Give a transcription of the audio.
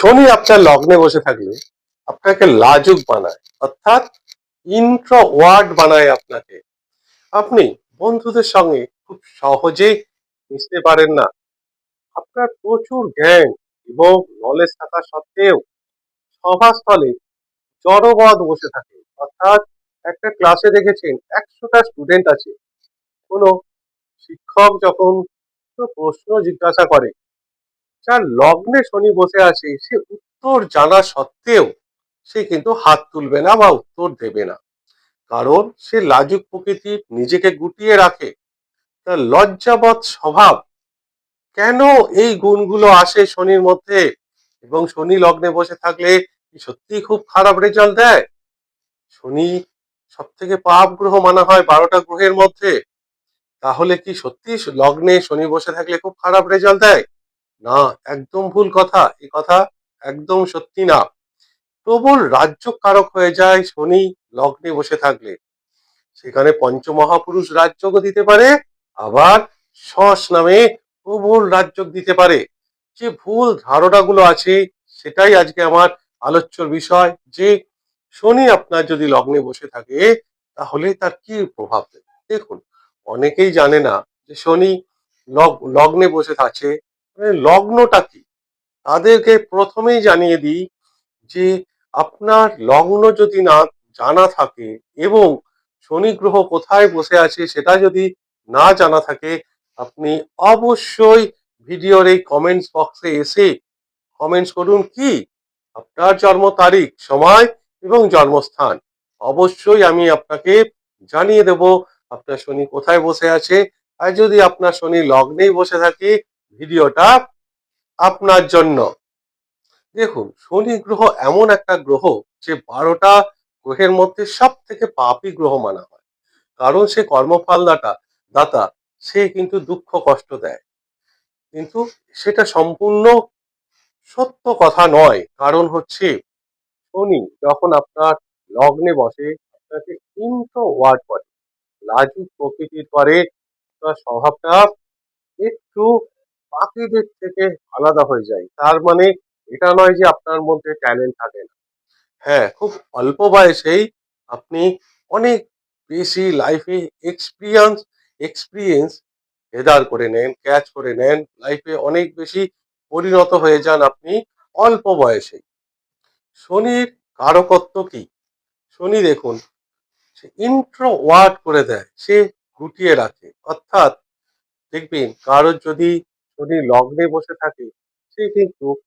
শনি আপনার লগ্নে বসে থাকলে আপনাকে লাজুক বানায়, অর্থাৎ ইন্ট্রোওয়ার্ড বানায় আপনাকে। আপনি বন্ধুদের সঙ্গে খুব সহজেই মিশতে পারেন না। আপনার প্রচুর জ্ঞান এবং নলেজ থাকা সত্ত্বেও সভাস্থলে জড়বাদ বসে থাকে। অর্থাৎ একটা ক্লাসে দেখেছেন, একশোটা স্টুডেন্ট আছে। কোনো শিক্ষক যখন প্রশ্ন জিজ্ঞাসা করে যার লগ্নে শনি বসে আছে, সে উত্তর জানা সত্ত্বেও সে কিন্তু হাত তুলবে না বা উত্তর দেবে না। কারণ সে লাজুক প্রকৃতি নিজেকে গুটিয়ে রাখে। তার লজ্জাবৎ স্বভাব। কেন এই গুণগুলো আসে শনির মধ্যে? এবং শনি লগ্নে বসে থাকলে সত্যি খুব খারাপ রেজাল্ট দেয়? শনি সব থেকে পাপ গ্রহ মানা হয় বারোটা গ্রহের মধ্যে। তাহলে কি সত্যি লগ্নে শনি বসে থাকলে খুব খারাপ রেজাল্ট দেয়? না, একদম ভুল কথা। এই কথা একদম সত্যি না। প্রবল রাজ্য কারক হয়ে যায় শনি লগ্নে বসে থাকলে। সেখানে পঞ্চমহাপুরুষ রাজ্যও দিতে পারে, আবার সস নামে প্রবল রাজ্য দিতে পারে। যে ভুল ধারণাগুলো আছে, সেটাই আজকে আমার আলোচ্যর বিষয় যে শনি আপনার যদি লগ্নে বসে থাকে, তাহলে তার কি প্রভাব দেবে? দেখুন, অনেকেই জানে না যে শনি লগ- লগ্নে বসে আছে লগ্নটা কি? তাদেরকে প্রথমেই জানিয়ে দিই যে আপনার লগ্ন যদি না জানা থাকে এবং শনি গ্রহ কোথায় বসে আছে সেটা যদি না জানা থাকে, আপনি অবশ্যই ভিডিওর এই কমেন্টস বক্সে এসে কমেন্টস করুন কি? আপনার জন্ম তারিখ, সময় এবং জন্মস্থান। অবশ্যই আমি আপনাকে জানিয়ে দেব আপনার শনি কোথায় বসে আছে। আর যদি আপনার শনি লগ্নেই বসে থাকে ভিডিওটা আপনার জন্য। দেখুন, শনি গ্রহ এমন একটা গ্রহ যে বারোটা গ্রহের মধ্যে সব থেকে পাপী গ্রহ মানা হয়। কারণ সে কর্মফল দাতা, সে কিন্তু দুঃখ কষ্ট দেয়। কিন্তু সেটা সম্পূর্ণ সত্য কথা নয়। কারণ হচ্ছে, শনি যখন আপনার লগ্নে বসে, আপনাকে ইন্ট্রো ওয়ার্ড করে লাজুক প্রকৃতির করে আপনার স্বভাবটা একটু বাকিদের থেকে আলাদা হয়ে যায়। তার মানে এটা নয় যে আপনার মধ্যে ট্যালেন্ট থাকে না। হ্যাঁ খুব অল্প বয়সেই আপনি অনেক বেশি লাইফে এক্সপিরিয়েন্স এক্সপিরিয়েন্স গেদার করে নেন ক্যাচ করে নেন লাইফে অনেক বেশি পরিণত হয়ে যান আপনি অল্প বয়সে। শনির কারকত্ব কি? শনি দেখুন, সে ইন্ট্রো ওয়ার্ড করে দেয়, সে গুটিয়ে রাখে। অর্থাৎ দেখবেন, কারোর যদি শনি লগ্নে বসে থাকে সে কিন্তু